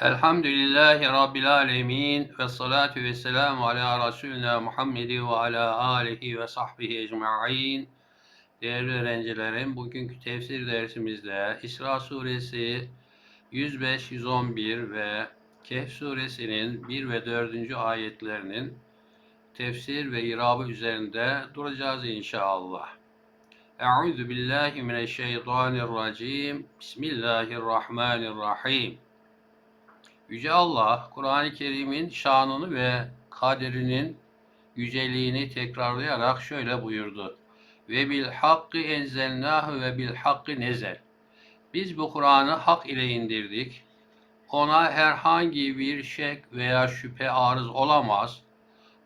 Elhamdülillahi Rabbil alemin ve salatu ve selamu ala Resulina Muhammedi ve ala alihi ve sahbihi ecma'in. Değerli öğrencilerim, bugünkü tefsir dersimizde İsra suresi 105, 111 ve Kehf suresinin 1 ve 4. ayetlerinin tefsir ve irabı üzerinde duracağız inşallah. Euzu billahi mineşşeytanirracim. Bismillahirrahmanirrahim. Yüce Allah, Kur'an-ı Kerim'in şanını ve kaderinin yüceliğini tekrarlayarak şöyle buyurdu. Ve bil hakkı enzelnahu ve bil hakkı nezel. Biz bu Kur'an'ı hak ile indirdik. Ona herhangi bir şek veya şüphe arız olamaz.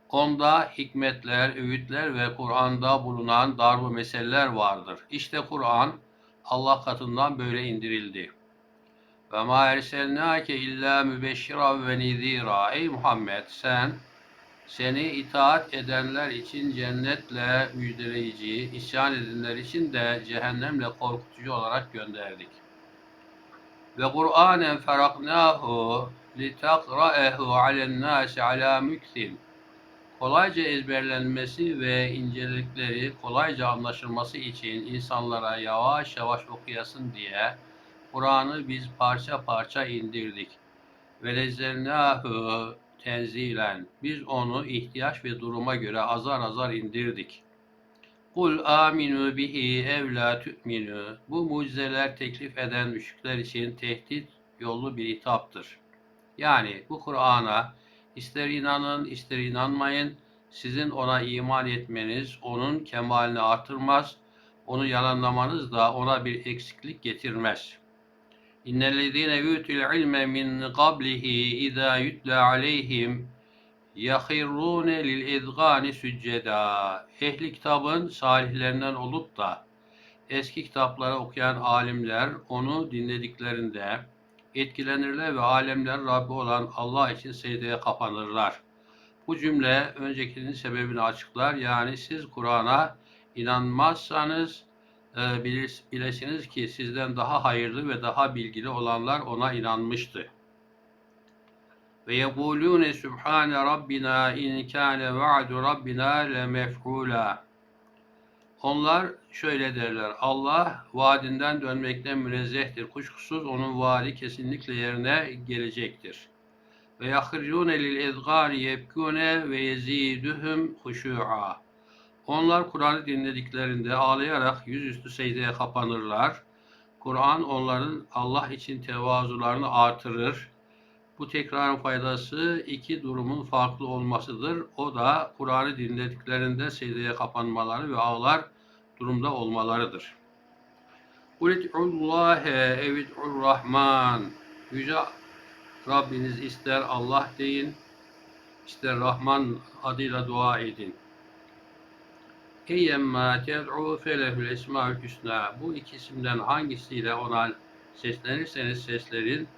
Onda hikmetler, öğütler ve Kur'an'da bulunan darbu meseleler vardır. İşte Kur'an Allah katından böyle indirildi. Ve ma erselnake illa mübeşşira ve nizira. Ey Muhammed sen seni itaat edenler için cennetle müjdeleyici, isyan edenler için de cehennemle korkutucu olarak gönderdik. Ve Kur'anen feraknahu litakra'ehu alen nasi ala müksin. Kolayca ezberlenmesi ve incelikleri kolayca anlaşılması için insanlara yavaş yavaş okuyasın diye Kur'an'ı biz parça parça indirdik. Ve lezzelnâhu tenzilen. Biz onu ihtiyaç ve duruma göre azar azar indirdik. Kul aminu bihi ev la tu'minu. Bu mucizeler teklif eden müşrikler için tehdit yollu bir hitaptır. Yani bu Kur'an'a ister inanın ister inanmayın sizin ona iman etmeniz onun kemalini artırmaz, onu yalanlamanız da ona bir eksiklik getirmez.'' İnnellezîne yutul ilme min qablihi izâ yutla aleyhim yahirrûne lil izgâni süccedâ. Ehli kitabın salihlerinden olup da eski kitapları okuyan alimler onu dinlediklerinde etkilenirler ve alemler Rabbi olan Allah için secdeye kapanırlar. Bu cümle öncekinin sebebini açıklar. Yani siz Kur'an'a inanmazsanız e, bilir, bilesiniz ki sizden daha hayırlı ve daha bilgili olanlar ona inanmıştı. Ve yekulune subhane rabbina in kâne va'du rabbina lemef'ûlâ. Onlar şöyle derler. Allah vaadinden dönmekten münezzehtir. Kuşkusuz onun vaadi kesinlikle yerine gelecektir. Ve yahircûne lil ezgâni yebkûne ve yezîdühüm huşû'a. Onlar Kur'an'ı dinlediklerinde ağlayarak yüzüstü secdeye kapanırlar. Kur'an onların Allah için tevazularını artırır. Bu tekrarın faydası iki durumun farklı olmasıdır. O da Kur'an'ı dinlediklerinde secdeye kapanmaları ve ağlar durumda olmalarıdır. Kulit'ullâhe evid'ur rahman. Yüce Rabbiniz ister Allah deyin, ister Rahman adıyla dua edin. Eyyemma ted'u felehül esmaül hüsna. Bu iki isimden hangisiyle ona seslenirseniz seslerin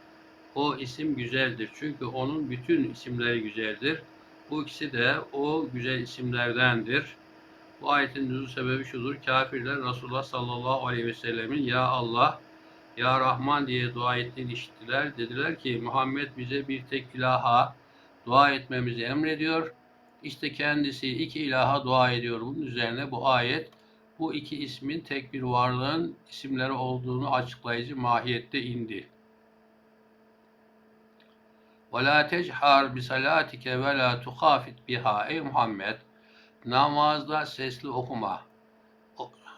o isim güzeldir. Çünkü onun bütün isimleri güzeldir. Bu ikisi de o güzel isimlerdendir. Bu ayetin nüzul sebebi şudur. Kafirler Resulullah sallallahu aleyhi ve sellemin Ya Allah, Ya Rahman diye dua ettiğini işittiler. Dediler ki Muhammed bize bir tek ilaha dua etmemizi emrediyor işte kendisi iki ilaha dua ediyor. Bunun üzerine bu ayet bu iki ismin tek bir varlığın isimleri olduğunu açıklayıcı mahiyette indi. وَلَا تَجْحَرْ بِسَلَاتِكَ وَلَا تُخَافِتْ biha Ey Muhammed! Namazda sesli okuma.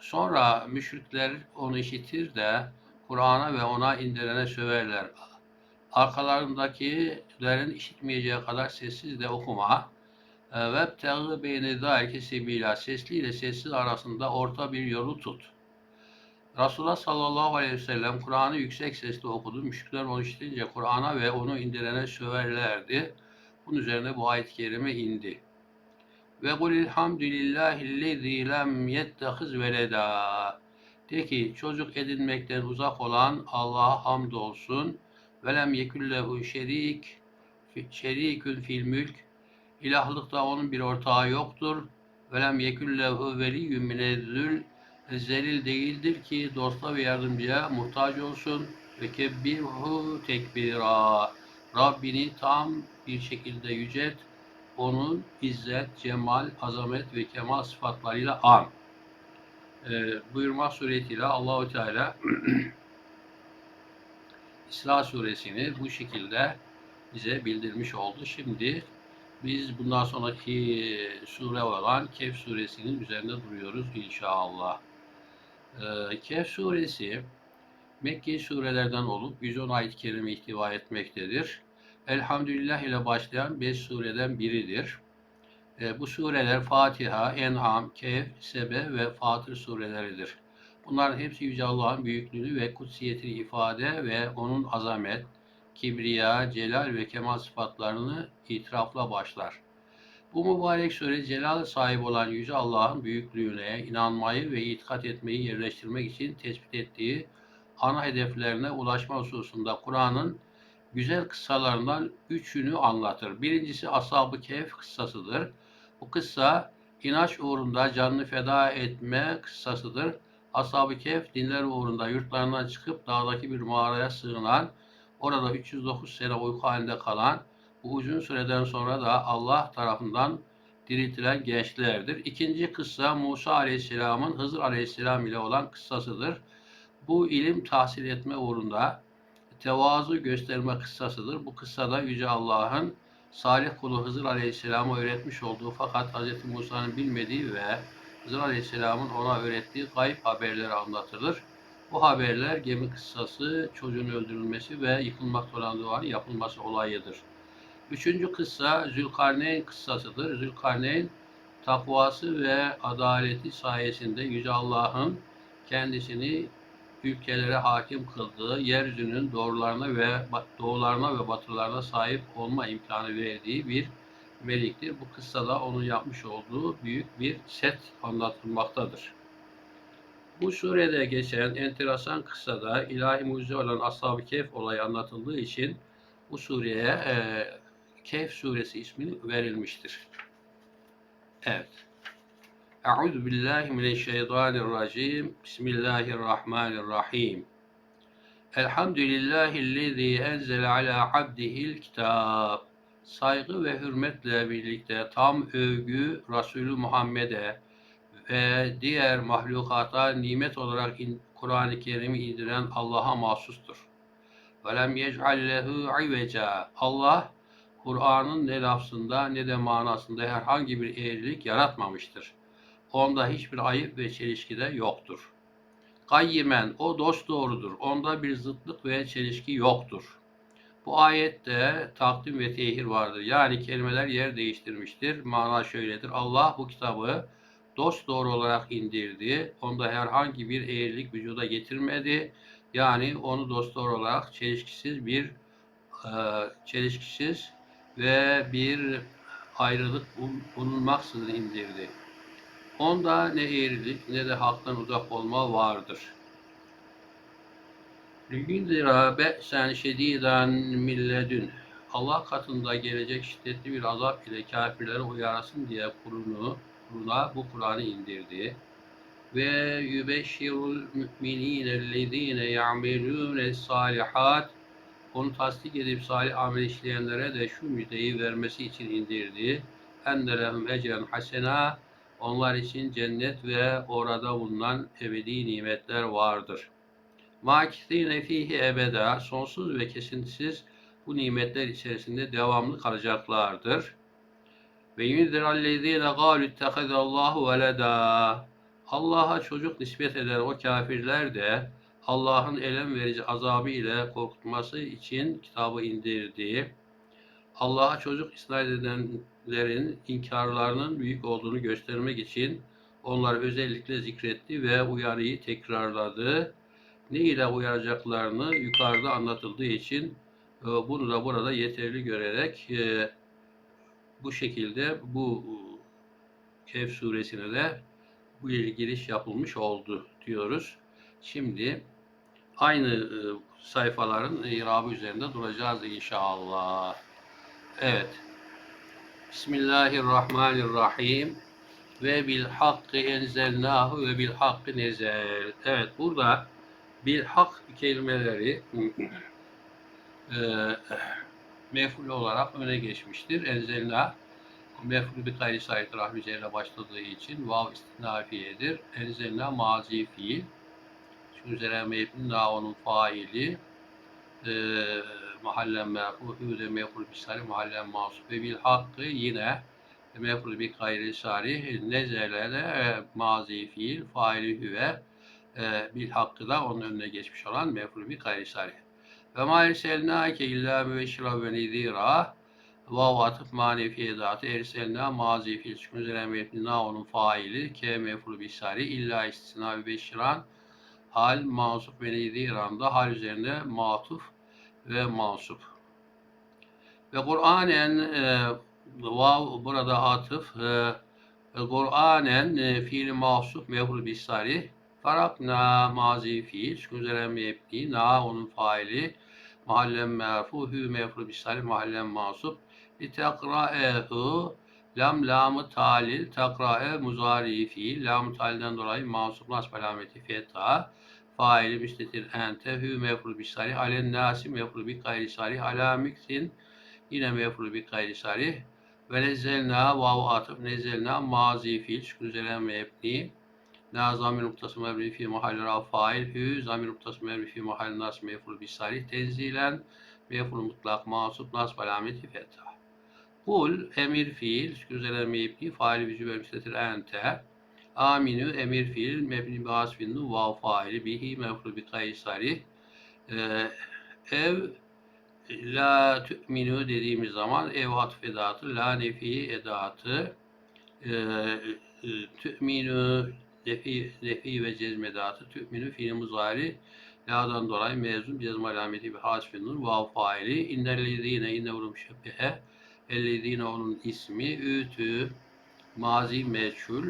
Sonra müşrikler onu işitir de Kur'an'a ve ona indirene söverler. Arkalarındakilerin işitmeyeceği kadar sessiz de okuma. Ve beyne zâike sebîlâ. Sesli ile sessiz arasında orta bir yolu tut. Resulullah sallallahu aleyhi ve sellem Kur'an'ı yüksek sesle okudu. Müşrikler onu işitince Kur'an'a ve onu indirene söverlerdi. Bunun üzerine bu ayet-i kerime indi. Ve kul ilhamdülillahillezî lem yettehiz veleda. De ki çocuk edinmekten uzak olan Allah'a hamdolsun. Ve lem yekullehu şerik şerikün fil mülk İlahlıkta onun bir ortağı yoktur. Velem yeküllehu veliyyün minezzül zelil değildir ki dosta ve yardımcıya muhtaç olsun. Ve kebbirhu tekbira. Rabbini tam bir şekilde yücelt. Onun izzet, cemal, azamet ve kemal sıfatlarıyla an. Ee, buyurmak suretiyle Allahu Teala İsra suresini bu şekilde bize bildirmiş oldu. Şimdi biz bundan sonraki sure olan Kehf suresinin üzerinde duruyoruz inşallah. Ee, Kehf suresi Mekke surelerden olup 110 ayet-i kerime ihtiva etmektedir. Elhamdülillah ile başlayan 5 sureden biridir. Ee, bu sureler Fatiha, En'am, Kehf, Sebe ve Fatır sureleridir. Bunların hepsi Yüce Allah'ın büyüklüğünü ve kutsiyetini ifade ve onun azamet, kibriya, celal ve kemal sıfatlarını itirafla başlar. Bu mübarek sure celal sahibi olan Yüce Allah'ın büyüklüğüne inanmayı ve itikat etmeyi yerleştirmek için tespit ettiği ana hedeflerine ulaşma hususunda Kur'an'ın güzel kıssalarından üçünü anlatır. Birincisi Ashab-ı Kehf kıssasıdır. Bu kıssa inanç uğrunda canını feda etme kıssasıdır. Ashab-ı Kehf dinler uğrunda yurtlarından çıkıp dağdaki bir mağaraya sığınan, orada 309 sene uyku halinde kalan, bu uzun süreden sonra da Allah tarafından diriltilen gençlerdir. İkinci kıssa Musa Aleyhisselam'ın Hızır Aleyhisselam ile olan kıssasıdır. Bu ilim tahsil etme uğrunda tevazu gösterme kıssasıdır. Bu kıssada Yüce Allah'ın Salih kulu Hızır Aleyhisselam'a öğretmiş olduğu fakat Hz. Musa'nın bilmediği ve Hızır Aleyhisselam'ın ona öğrettiği gayb haberleri anlatılır. Bu haberler gemi kıssası, çocuğun öldürülmesi ve yıkılmakta olan duvarın yapılması olayıdır. Üçüncü kıssa Zülkarneyn kıssasıdır. Zülkarneyn takvası ve adaleti sayesinde Yüce Allah'ın kendisini ülkelere hakim kıldığı, yeryüzünün doğrularına ve doğularına ve batılarına sahip olma imkanı verdiği bir meliktir. Bu kıssada onun yapmış olduğu büyük bir set anlatılmaktadır. Bu surede geçen enteresan kıssada ilahi mucize olan Ashab-ı Kehf olayı anlatıldığı için bu sureye e, Kehf suresi ismini verilmiştir. Evet. Euzu billahi mineşşeytanirracim. Bismillahirrahmanirrahim. Elhamdülillahillezî enzele ala abdihil kitab. Saygı ve hürmetle birlikte tam övgü Resulü Muhammed'e ve diğer mahlukata nimet olarak Kur'an-ı Kerim'i indiren Allah'a mahsustur. Lem yec'al lehu iveca. Allah Kur'an'ın ne lafzında ne de manasında herhangi bir eğrilik yaratmamıştır. Onda hiçbir ayıp ve çelişki de yoktur. Kayyimen, o dost doğrudur. Onda bir zıtlık ve çelişki yoktur. Bu ayette takdim ve tehir vardır. Yani kelimeler yer değiştirmiştir. Mana şöyledir. Allah bu kitabı dost doğru olarak indirdi. Onda herhangi bir eğrilik vücuda getirmedi. Yani onu dost doğru olarak çelişkisiz bir e, çelişkisiz ve bir ayrılık bulunmaksızın indirdi. Onda ne eğrilik ne de haktan uzak olma vardır. Lüyündira be'sen şediden milledün. Allah katında gelecek şiddetli bir azap ile kafirleri uyarasın diye kurunu, kuruna bu Kur'an'ı indirdi. Ve yübeşşirul müminînellezîne ya'melûne salihat onu tasdik edip salih amel işleyenlere de şu müjdeyi vermesi için indirdi. Enne ecren hasena onlar için cennet ve orada bulunan ebedi nimetler vardır. Makisine fihi ebeda sonsuz ve kesintisiz bu nimetler içerisinde devamlı kalacaklardır. Ve yunzirallezine galu Allahu veleda Allah'a çocuk nispet eder o kafirler de Allah'ın elem verici azabı ile korkutması için kitabı indirdi. Allah'a çocuk isnat edenlerin inkarlarının büyük olduğunu göstermek için onları özellikle zikretti ve uyarıyı tekrarladı. Ne ile uyaracaklarını yukarıda anlatıldığı için e, bunu da burada yeterli görerek e, bu şekilde bu Kehf suresine de bu giriş yapılmış oldu diyoruz. Şimdi aynı e, sayfaların irabı üzerinde duracağız inşallah. Evet. Bismillahirrahmanirrahim. Ve bil hakkı enzelnahu ve bil hakkı nezel. Evet burada bil hak kelimeleri e, mef'ul olarak öne geçmiştir. Enzelna mef'ul bir gayri sahip rahmi üzerine başladığı için vav istinafiyedir. Enzelna mazi fiil. Şu üzerine mef'ul na onun faili. Ee, mahallen merfu, hüve mef'ul bir sari, mahallen masuf ve bil hakkı yine mef'ul bir gayri sari, nezele e, mazi fiil, faili hüve, e, bil hakkı da onun önüne geçmiş olan mef'ul bir gayri sari. Ve ma erselnâke illâ mübeşşira ve nizîrâ Vav atıf manefi edatı erselna mazi fiil sükun üzerine mebni na onun faili ke mef'ul bisari illa istisna ve beşiran hal masup ve nizîranda hal üzerine matuf ve mansup. Ve Kur'anen e, vav burada atıf e, Kur'anen e, fiil mahsup mef'ul bisari farakna mazi fiil sükun üzerine mebni na onun faili mahallen merfu hü mef'ul bisari mahallen masup litekra'ehu lam lamı talil takra'e muzari fiil lam talilden dolayı mansup nasb alameti feta. Faili müstetir ente hü mef'ul bisari alen nasi mef'ul bi gayri sarih ala miksin. Yine mef'ul bi gayri sarih ve nezzelna vav atıf nezzelna mazi fiil şükür üzerine mebni Na zamir noktası mebni fi mahalli raf fail hü zamir noktası mebni fi mahalli nas mef'ul bisari tenzilen mef'ul mutlak masup nasb alameti feta Kul emir fiil üzerine mebni faili vücub müstetir ente. Aminü emir fiil mebni bi hasfin vav faili bihi mefru bi ee, ev la tü'minü dediğimiz zaman ev atf edatı la nefi edatı. Ee, e, tü'minü nefi, nefi ve cezm edatı tü'minü fiil muzari la'dan dolayı mezun cezm alameti bi hasfin nur vav faili innellezine innevurum şebbehe ellezine onun ismi ütü mazi meçhul.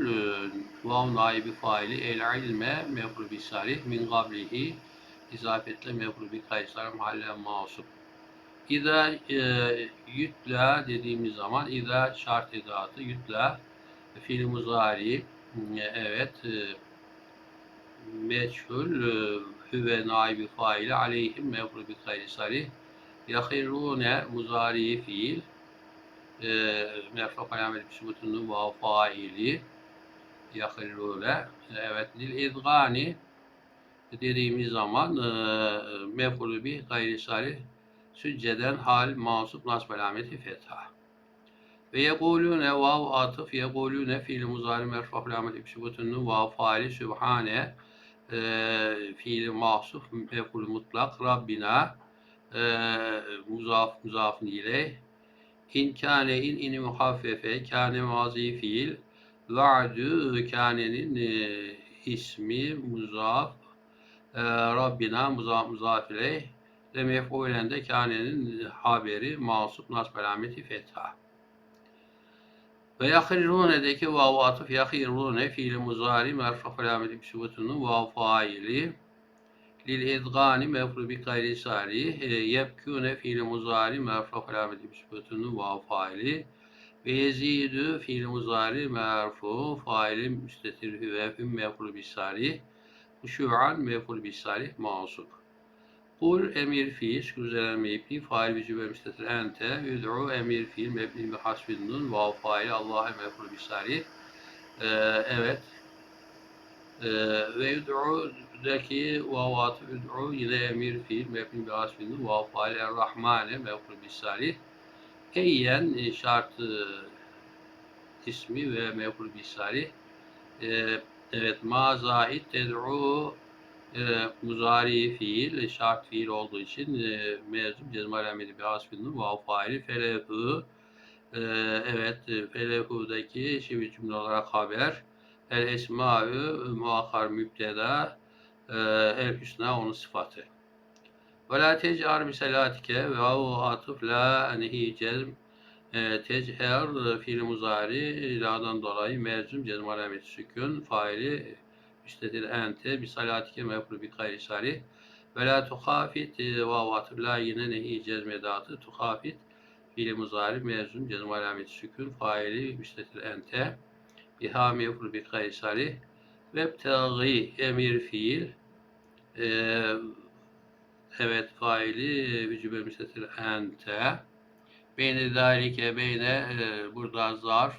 Vav naibi faili el ilme mefru bi sarih min gablihi izafetle mefru bi kaysar mahallen masup İza e, yütla dediğimiz zaman İza şart edatı yütla fiil muzari evet e, meçhul e, hüve naibi faili aleyhim mefru bi kaysari yahirune muzari fiil e, merfa alamet sübutunun vav faili. Yakillule evet lil idgani dediğimiz zaman mef'ulü bi gayri sari sücceden hal mansup nasb alameti fetha ve yekulune vav atıf yekulune fiil muzari merfa alameti sübutunun vav faili sübhane e, mahsuf mef'ulü mutlak Rabbina e, muzaf muzafın ileyh İn kâne in ini muhaffefe kâne mazi fiil va'dü kânenin e, ismi muzaf e, Rabbina muzaf muzaf ileyh ve mef'ulen kânenin haberi masup nasb alameti fetha. Ve yakirrune'deki vav atıf yakirrune fiili muzari merfaf alameti bisubutunu vav faili lil idgani mefru bi gayri sari yebkune fiil muzari merfu alameti müsbetunu vav faili ve yezidu fiil muzari merfu faili müstetir hüve mefru bi sari huşu'an mefru bi sari mansub Kul emir fiil güzel meyfi fail vücub müstetir ente yud'u emir fiil mebni bi hasbin nun vav fail Allah'a mefru bi sari ee, evet. Ee, ve yud'u'daki vavatı yud'u yine emir fiil mebni bi asfinin vav fail er-rahmane mevkul bisari. Eyyen e, şartı ismi ve mevkul bisari. Ee, evet ma zahid ted'u e, muzari fiil şart fiil olduğu için e, mezum cezm alameti bi asfinin vav faili felehu e, evet felehu'daki şivi cümle olarak haber El esma'ü muakkar mübteda e, el hüsna onun sıfatı. Ve la tec'ar biselatike ve o atıf la nehi cezm tec'er fiil muzari la'dan dolayı mezum cezm alameti sükun faili müstetir ente bisalatike mefru bi gayri sari ve la tuhafit e, vav atıf la yine nehi cezm edatı tuhafit fiil muzari mezum cezm alameti sükun faili müstetir ente. Biha mef'ul bi kaysari ve tagi emir fiil. Ee, evet faili vücube müstetir ente. Beyne zalike beyne e, burada zarf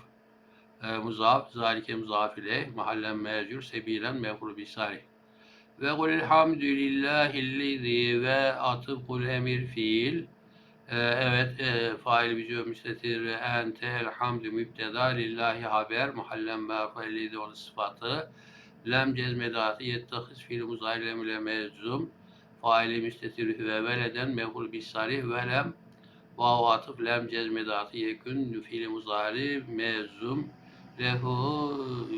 e, muzaf, zalike muzaf ile mahallen mecur, sebilen mefru bisari. Ve kul elhamdülillahillezi ve atıf kul emir fiil. E, evet, e, fail bir müstetir ente elhamdü mübteda lillahi haber mahallen merfu ellezi onun sıfatı. Lem cezmedatı yettahis fiil muzayile müle mezum. Faili müstetir ve veleden meful bisari ve lem vav atıf lem cezmedatı yekün fiil muzari mezum lehu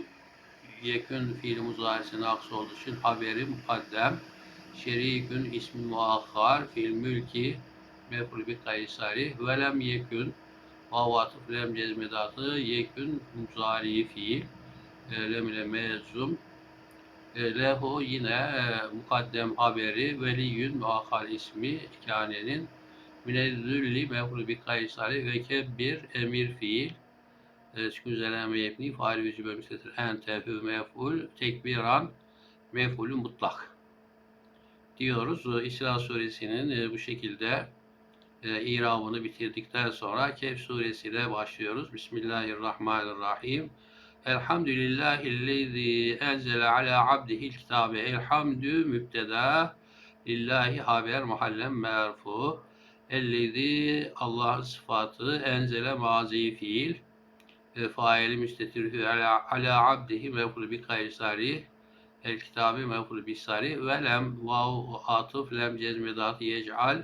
yekün fiil muzarisine aks olduğu için haberi mukaddem şerikün ismi muakhar fiil mülki meful bir kaysari ve lem yekün vav atıf lem cezmedatı yekün muzari fiil e, lem ile mezum. E, lehu yine e, mukaddem haberi veliyün muakhar ismi kanenin münezzülli meful bir kaysari ve kebbir emir fiil Sükun üzerine mebni faal yüzü bölüm sesir en tefü mef'ul tekbiran mef'ulü mutlak diyoruz. İsra suresinin e, bu şekilde e, irabını bitirdikten sonra Kehf suresiyle başlıyoruz. Bismillahirrahmanirrahim. Elhamdülillahillezî enzele ala abdihil kitabe. Elhamdü mübteda lillahi haber muhallem merfu. Ellezî Allah'ın sıfatı enzele mazi fiil faili müstetirhü ala, ala abdihi mevkulu bi kaysari el kitabı mevkulu bi sari ve lem vav atıf lem cezmedat yec'al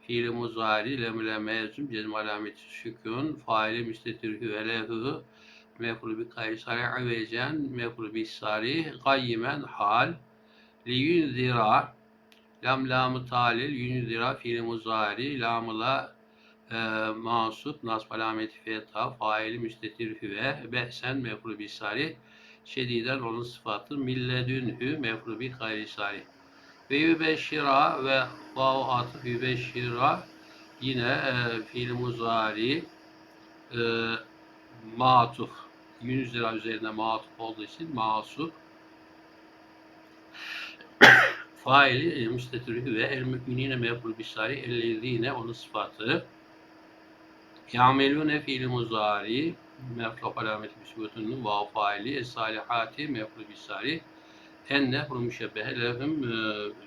fiili muzari lem lem mezum cezm alameti sükun faili müstetirhü ve lehu mevkulu bi kaysari avecen mevkulu bi sari gayyimen hal li yunzira lam lamı talil yunzira fiili muzari lamıla e, masup nasb alameti feta faili müstetir hüve be'sen mefru bisari şediden onun sıfatı milledünhü mefru bi gayrisari ve yübeşşira ve vav atıf yübeşşira yine e, fiil muzari e, matuf 100 lira üzerine matuf olduğu için masup faili e, müstetir ve el müminine mefru bisari ellezine onun sıfatı Ya'melune fiil muzari mefruf alameti bisbutunun vav faili es-salihati mefruf bisari enne bunu müşebbehe lehum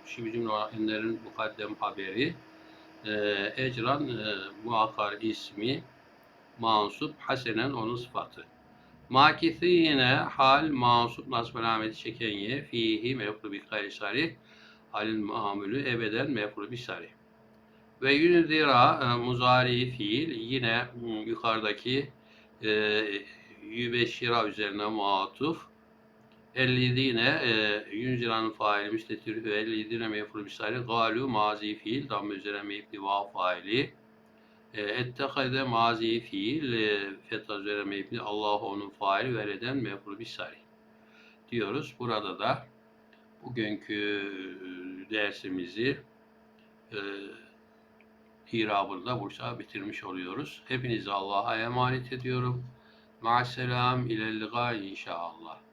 şimdi cümle olarak enlerin mukaddem haberi e, ecran e, muakkar ismi mansup hasenen onun sıfatı. Makithine hal mansup nasb alameti çekenye fihi mefruf bi kaysari halin mamülü ebeden mefruf bisari ve yunzira e, muzari fiil yine m, yukarıdaki e, yübeşşira üzerine muatuf. Ellizine e, yunziranın faili müstetir ve ellizine mefru misali galu mazi fiil damme üzerine meyipli vav faili. E, Ettekade mazi fiil e, fetha üzerine meyipli Allah onun faili vereden mefru misali diyoruz. Burada da bugünkü dersimizi e, irabını da Bursa bitirmiş oluyoruz. Hepinizi Allah'a emanet ediyorum. Ma'selam ilelliga inşallah.